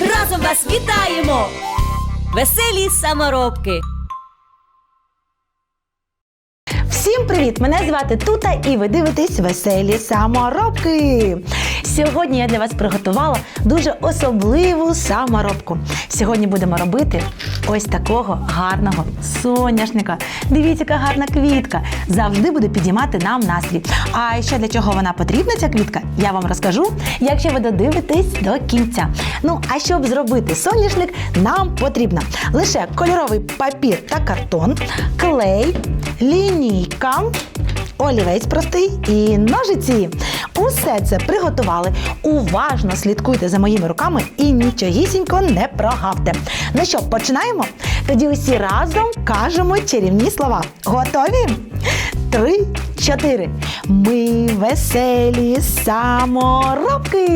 разом вас вітаємо, веселі саморобки. Всім привіт! Мене звати Тута і ви дивитесь веселі саморобки. Сьогодні я для вас приготувала дуже особливу саморобку. Сьогодні будемо робити ось такого гарного соняшника. Дивіться, яка гарна квітка. Завжди буде підіймати нам настрій. А ще для чого вона потрібна, ця квітка, я вам розкажу, якщо ви додивитесь до кінця. Ну, а щоб зробити соняшник, нам потрібно лише кольоровий папір та картон, клей, лінійка, олівець простий і ножиці. Усе це приготували. Уважно слідкуйте за моїми руками і нічогісінько не прогавте. Ну що, починаємо? Тоді усі разом кажемо чарівні слова. Готові? Три, чотири. Ми веселі саморобки.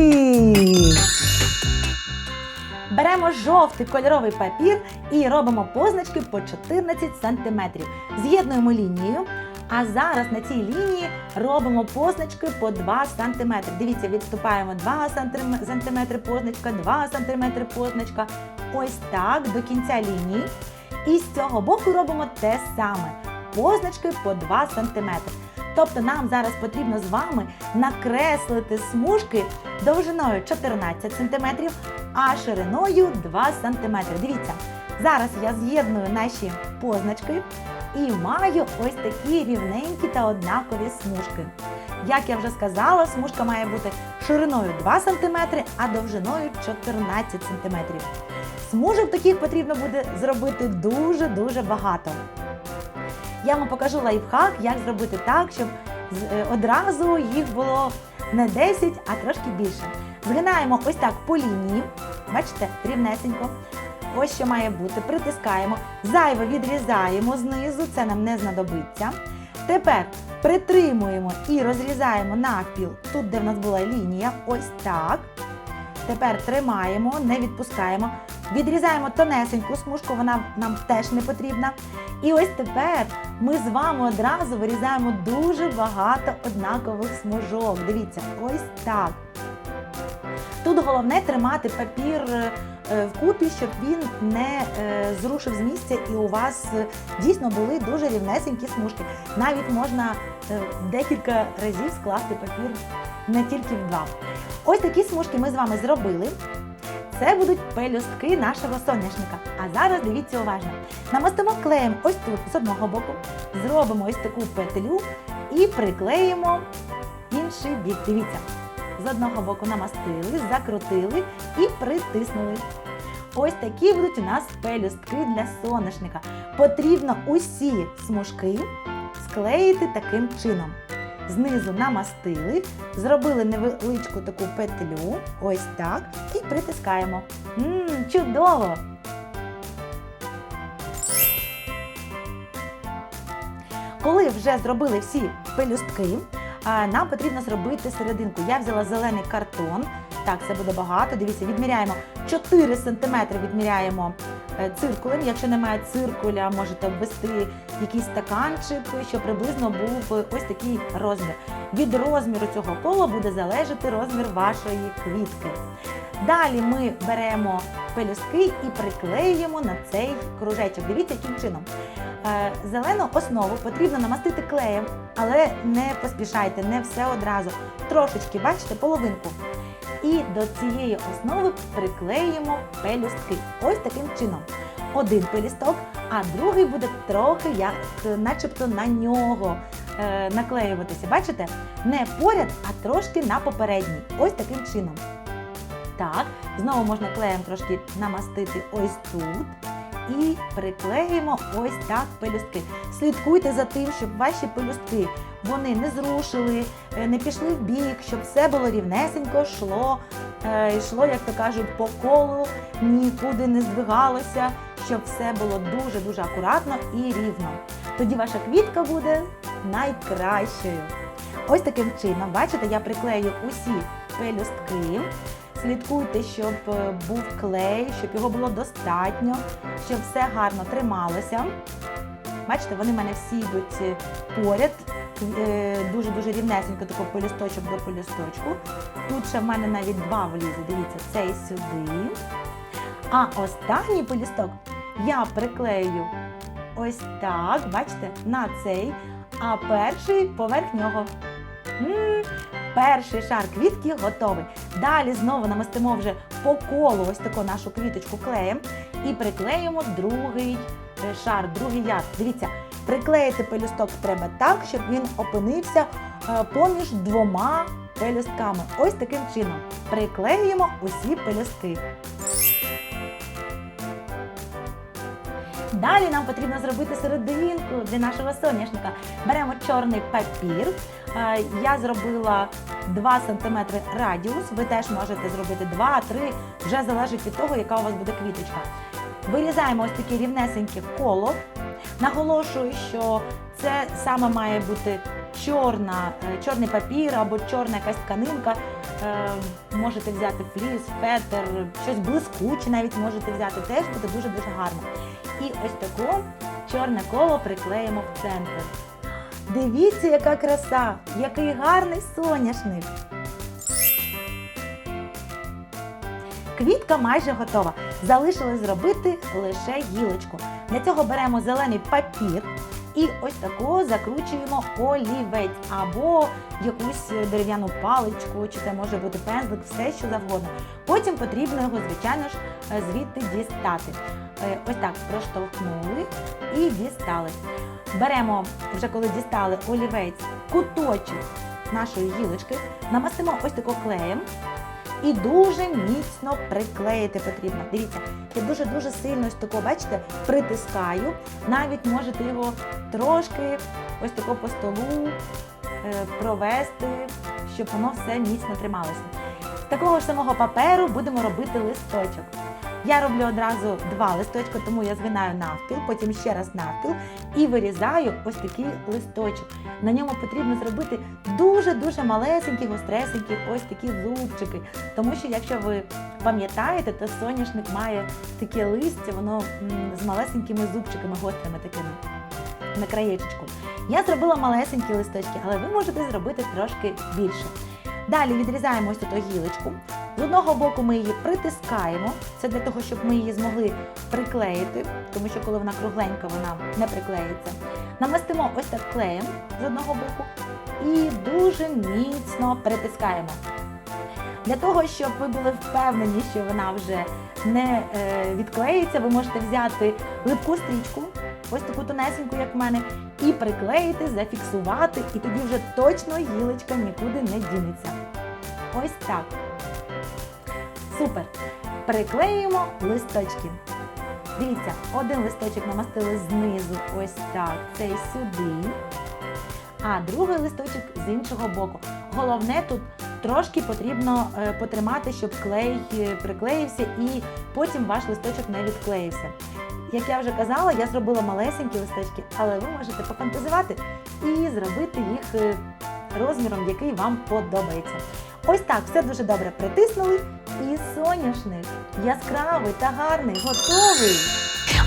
Беремо жовтий кольоровий папір і робимо позначки по 14 см. З'єднуємо лінію. А зараз на цій лінії робимо позначки по 2 см. Дивіться, відступаємо 2 см позначка, 2 см позначка. Ось так до кінця лінії. І з цього боку робимо те саме. Позначки по 2 см. Тобто нам зараз потрібно з вами накреслити смужки довжиною 14 см, а шириною 2 см. Дивіться, зараз я з'єдную наші позначки і маю ось такі рівненькі та однакові смужки. Як я вже сказала, смужка має бути шириною 2 см, а довжиною 14 см. Смужок таких потрібно буде зробити дуже-дуже багато. Я вам покажу лайфхак, як зробити так, щоб е, одразу їх було не 10, а трошки більше. Згинаємо ось так по лінії. Бачите, рівнесенько. Ось що має бути. Притискаємо, зайве відрізаємо знизу, це нам не знадобиться. Тепер притримуємо і розрізаємо навпіл тут, де в нас була лінія, ось так. Тепер тримаємо, не відпускаємо. Відрізаємо тонесеньку смужку, вона нам теж не потрібна. І ось тепер ми з вами одразу вирізаємо дуже багато однакових смужок. Дивіться, ось так. Тут головне тримати папір е, вкупі, щоб він не е, зрушив з місця і у вас е, дійсно були дуже рівнесенькі смужки. Навіть можна е, декілька разів скласти папір не тільки в два. Ось такі смужки ми з вами зробили. Це будуть пелюстки нашого соняшника. А зараз дивіться уважно. Намастимо клеєм ось тут з одного боку, зробимо ось таку петлю і приклеїмо інший бік. Дивіться, з одного боку намастили, закрутили і притиснули. Ось такі будуть у нас пелюстки для соняшника. Потрібно усі смужки склеїти таким чином. Знизу намастили, зробили невеличку таку петлю, ось так, і притискаємо. Мм, чудово! Коли вже зробили всі пелюстки, нам потрібно зробити серединку. Я взяла зелений картон. Так, це буде багато. Дивіться, відміряємо 4 см відміряємо е, циркулем. Якщо немає циркуля, можете обвести якийсь стаканчик, щоб приблизно був ось такий розмір. Від розміру цього кола буде залежати розмір вашої квітки. Далі ми беремо пелюстки і приклеюємо на цей кружечок. Дивіться, яким чином. Е, Зелену основу потрібно намастити клеєм, але не поспішайте, не все одразу. Трошечки, бачите, половинку. І до цієї основи приклеїмо пелюстки. Ось таким чином. Один пелюсток, а другий буде трохи як начебто на нього е, наклеюватися. Бачите? Не поряд, а трошки на попередній. Ось таким чином. Так, знову можна клеєм трошки намастити ось тут. І приклеїмо ось так пелюстки. Слідкуйте за тим, щоб ваші пелюстки вони не зрушили, е, не пішли в бік, щоб все було рівнесенько, йшло е, йшло, як то кажуть, по колу, нікуди не здвигалося, щоб все було дуже-дуже акуратно і рівно. Тоді ваша квітка буде найкращою. Ось таким чином, бачите, я приклею усі пелюстки. Слідкуйте, щоб е, був клей, щоб його було достатньо, щоб все гарно трималося. Бачите, вони в мене всі йдуть е, поряд, е, дуже-дуже рівнесенько, тако полісточок до полісточку. Тут ще в мене навіть два влізе, дивіться, цей сюди. А останній полісток я приклею ось так, бачите, на цей, а перший поверх нього. Перший шар квітки готовий. Далі знову намастимо вже по колу ось таку нашу квіточку клеєм і приклеїмо другий е, шар, другий яр. Дивіться, приклеїти пелюсток треба так, щоб він опинився е, поміж двома пелюстками. Ось таким чином. Приклеїмо усі пелюстки. Далі нам потрібно зробити серединку для нашого соняшника. Беремо чорний папір. Е, Я зробила 2 см радіус. Ви теж можете зробити 2-3, вже залежить від того, яка у вас буде квіточка. Вирізаємо ось таке рівнесеньке коло. Наголошую, що це саме має бути чорна, е, чорний папір або чорна якась тканинка. Е, Можете взяти фліс, фетр, щось блискуче навіть можете взяти. Теж буде дуже-дуже гарно. І ось таке чорне коло приклеїмо в центр. Дивіться, яка краса, який гарний соняшник. Квітка майже готова. Залишилось зробити лише гілочку. Для цього беремо зелений папір і ось тако закручуємо олівець або якусь дерев'яну паличку, чи це може бути пензлик, все що завгодно. Потім потрібно його, звичайно ж, е, звідти дістати. Е, Ось так проштовхнули і дістали. Беремо, вже коли дістали олівець, куточок нашої гілочки, намастимо ось тако клеєм і дуже міцно приклеїти потрібно. Дивіться, я дуже-дуже сильно ось тако, бачите, притискаю. Навіть можете його трошки ось тако по столу е, провести, щоб воно все міцно трималося. Такого ж самого паперу будемо робити листочок. Я роблю одразу два листочки, тому я згинаю навпіл, потім ще раз навпіл і вирізаю ось такий листочок. На ньому потрібно зробити дуже-дуже малесенькі, гостресенькі ось такі зубчики. Тому що, якщо ви пам'ятаєте, то соняшник має таке листя, воно з малесенькими зубчиками, гострими такими на краєчечку. Я зробила малесенькі листочки, але ви можете зробити трошки більше. Далі відрізаємо ось тут гілочку. З одного боку ми її притискаємо. Це для того, щоб ми її змогли приклеїти, тому що коли вона кругленька, вона не приклеїться. Намастимо ось так клеєм з одного боку і дуже міцно притискаємо. Для того, щоб ви були впевнені, що вона вже не е, відклеїться, ви можете взяти липку стрічку, ось таку тонесеньку, як в мене, і приклеїти, зафіксувати, і тоді вже точно гілочка нікуди не дінеться. Ось так. Супер. Приклеюємо листочки. Дивіться, один листочок намастили знизу, ось так, цей сюди, а другий листочок з іншого боку. Головне тут трошки потрібно е, потримати, щоб клей е, приклеївся і потім ваш листочок не відклеївся. Як я вже казала, я зробила малесенькі листочки, але ви можете пофантазувати і зробити їх е, розміром, який вам подобається. Ось так, все дуже добре притиснули. І соняшник яскравий та гарний, готовий.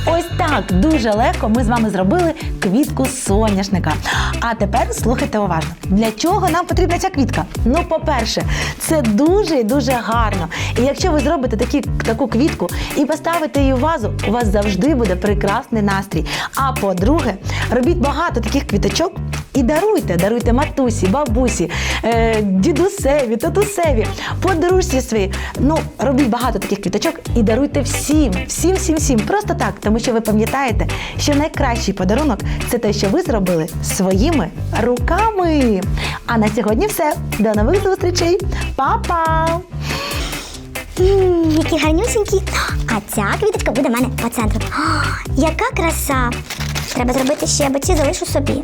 Ось так дуже легко ми з вами зробили квітку соняшника. А тепер слухайте уважно. Для чого нам потрібна ця квітка? Ну, по-перше, це дуже і дуже гарно. І якщо ви зробите такі, таку квітку і поставите її у вазу, у вас завжди буде прекрасний настрій. А по-друге, робіть багато таких квіточок і даруйте, даруйте матусі, бабусі, е, дідусеві, татусеві, подружці своїй. Ну, робіть багато таких квіточок і даруйте всім, всім, всім, всім. Просто так, тому що ви пам'ятаєте, що найкращий подарунок це те, що ви зробили своїми руками. А на сьогодні все. До нових зустрічей. Па-па! Які гарнюсінькі. А ця квіточка буде в мене по центру. О, яка краса! Треба зробити ще, бо ці залишу собі.